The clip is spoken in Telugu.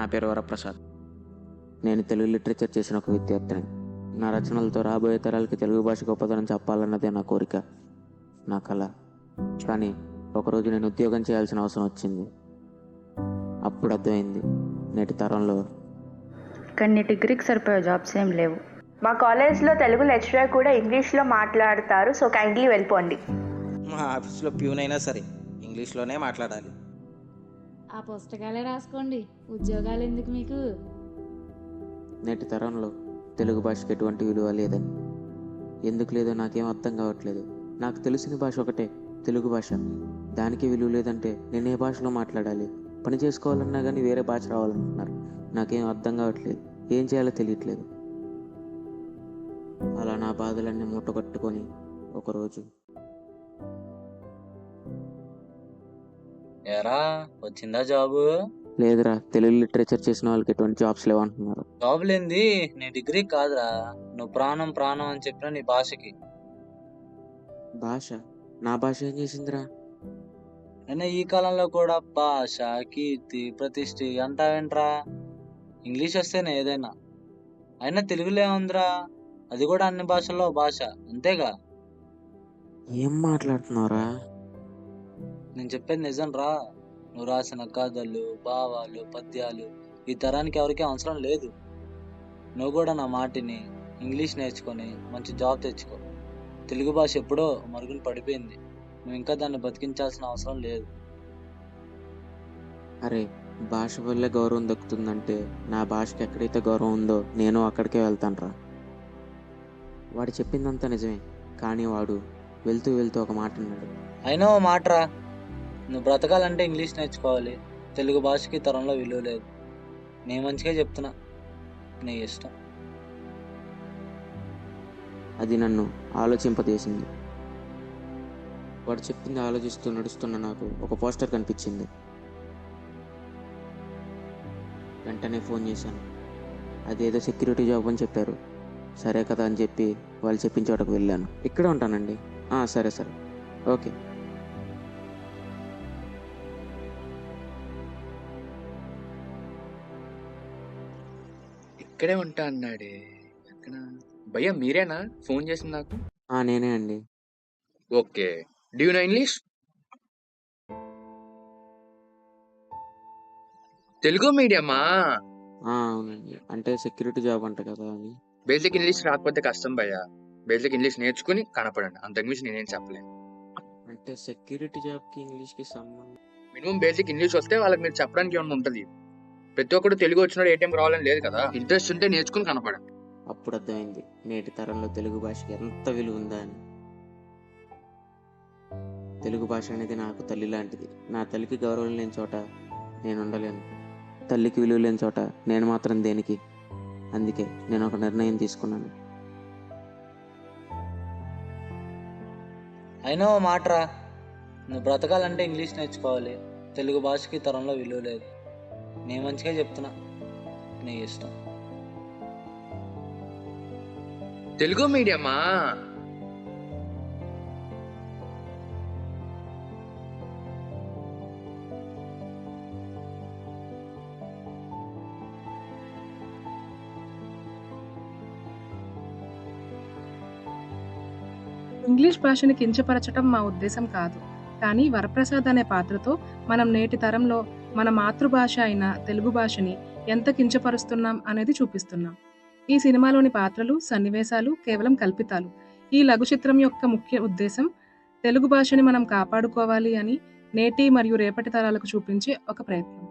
నా పేరు వరప్రసాద్. నేను తెలుగు లిటరేచర్ చేసిన ఒక విద్యార్థిని. నా రచనలతో రాబోయే తరాలకి తెలుగు భాష గొప్పతనం చెప్పాలన్నదే నా కోరిక నా కళ కానీ ఒకరోజు నేను ఉద్యోగం చేయాల్సిన అవసరం వచ్చింది. అప్పుడు అర్థమైంది నేటి తరంలో కానీ డిగ్రీకి సరిపోయే జాబ్స్ ఏం లేవు. మా కాలేజ్లో తెలుగు లెక్చరర్ కూడా ఇంగ్లీష్లో మాట్లాడతారు సో కైండ్లీ వెళ్ళిపోండి. మా ఆఫీస్లో ప్యూన్ అయినా సరే ఇంగ్లీష్లోనే మాట్లాడాలి. ఆ పుస్తకాలే రాసుకోండి. ఉద్యోగాలు ఎందుకు మీకు? నేటి తరంలో తెలుగు భాషకి ఎటువంటి విలువ లేదని. ఎందుకు లేదో నాకేం అర్థం కావట్లేదు. నాకు తెలిసిన భాష ఒకటే తెలుగు భాష. దానికి విలువ లేదంటే నేను ఏ భాషలో మాట్లాడాలి? పని చేసుకోవాలన్నా కానీ వేరే భాష రావాలంటున్నారు నాకేం అర్థం కావట్లేదు. ఏం చేయాలో తెలియట్లేదు. అలా నా బాధలన్నీ మూటగట్టుకొని ఒకరోజు ఎరా వచ్చిందా జాబు? లేదురా తెలుగు లిటరేచర్ చేసిన వాళ్ళకి ఎటువంటి జాబ్స్ లేవంటున్నారు. జాబ్ లేంది నీ డిగ్రీ కాదురా. నువ్వు ప్రాణం ప్రాణం అని చెప్పిన నీ భాషకి. భాష? నా భాష ఏం చేసిందిరా? అయినా ఈ కాలంలో కూడా భాష కీర్తి ప్రతిష్ఠి అంటావేంట్రా? ఇంగ్లీష్ వస్తేనే ఏదైనా. అయినా తెలుగులో ఏముందిరా? అది కూడా అన్ని భాషల్లో భాష అంతేగా? ఏం మాట్లాడుతున్నావురా? నేను చెప్పేది నిజం రా. నువ్వు రాసిన కథలు భావాలు పద్యాలు ఈ తరానికి ఎవరికీ అవసరం లేదు. నువ్వు కూడా నా మాటిని ఇంగ్లీష్ నేర్చుకొని మంచి జాబ్ తెచ్చుకో. తెలుగు భాష ఎప్పుడో మరుగున పడిపోయింది. నువ్వు ఇంకా దాన్ని బతికించాల్సిన అవసరం లేదు. అరే భాష వల్లే గౌరవం దక్కుతుందంటే నా భాషకి ఎక్కడైతే గౌరవం ఉందో నేను అక్కడికే వెళ్తానురా వాడు చెప్పిందంతా నిజమే కానీ వాడు వెళ్తూ వెళ్తూ ఒక మాట అన్నాడు. అయినా ఓ మాటరా? నువ్వు బ్రతకాలంటే ఇంగ్లీష్ నేర్చుకోవాలి. తెలుగు భాషకి తరంలో విలువ లేదు. నేను మంచిగా చెప్తున్నా. నీ ఇష్టం. అది నన్ను ఆలోచింపజేసింది. వాడు చెప్పింది ఆలోచిస్తూ నడుస్తున్న నాకు ఒక పోస్టర్ కనిపించింది. వెంటనే ఫోన్ చేశాను. అదేదో సెక్యూరిటీ జాబ్ అని చెప్పారు. సరే కదా అని చెప్పి వాళ్ళు చెప్పించోటకు వెళ్ళాను. ఇక్కడే ఉంటానండి. సరే సరే. ఓకే. ఇక్కడే ఉంటా అన్నాడే. ఎక్కడ? భయ్యా మీరేనా? ఫోన్ చేసింది నాకు. "ఆ, నేనే అండి. Okay. Do you know English? Telugu మీడియమా? "ఆ, అవునండి. అంటే సెక్యూరిటీ జాబ్ అంట కదా అని. బేసిక్ ఇంగ్లీష్ రాకపోతే కష్టం భయ్యా. బేసిక్ ఇంగ్లీష్ నేర్చుకుని కనపడండి. అంతకు మించి నేనేం చెప్పలేను. అంటే సెక్యూరిటీ జాబ్కి ఇంగ్లీష్కి సంబంధం మినిమం బేసిక్ ఇంగ్లీష్ వస్తే వాళ్ళకి మీరు చెప్పడానికి ఏమైనా ఉంటుంది? ప్రతి ఒక్కరు తెలుగు వచ్చినాడు ఏటీఎం రావాలని లేదు కదా. ఇంట్రెస్ట్ ఉంటే నేర్చుకుని కనపడండి. అప్పుడు అర్థమైంది నేటి తరంలో తెలుగు భాషకి ఎంత విలువ ఉందా అని. తెలుగు భాష అనేది నాకు తల్లి లాంటిది. నా తల్లికి గౌరవం లేని చోట నేను ఉండలేను తల్లికి విలువ లేని చోట నేను మాత్రం దేనికి? అందుకే నేను ఒక నిర్ణయం తీసుకున్నాను. అయినా ఓ మాటరా నువ్వు బ్రతకాలంటే ఇంగ్లీష్ నేర్చుకోవాలి. తెలుగు భాషకి తరంలో విలువ లేదు. నేను మంచిగా చెప్తున్నా. నీ ఇష్టం. తెలుగు మీడియమా? ఇంగ్లీష్ భాషని కించపరచటం మా ఉద్దేశం కాదు. కానీ వరప్రసాద్ అనే పాత్రతో మనం నేటి తరంలో మన మాతృభాష అయిన తెలుగు భాషని ఎంత కించపరుస్తున్నాం అనేది చూపిస్తున్నాం. ఈ సినిమాలోని పాత్రలు సన్నివేశాలు కేవలం కల్పితాలు. ఈ లఘు చిత్రం యొక్క ముఖ్య ఉద్దేశం తెలుగు భాషని మనం కాపాడుకోవాలి అని నేటి మరియు రేపటి తరాలకు చూపించే ఒక ప్రయత్నం.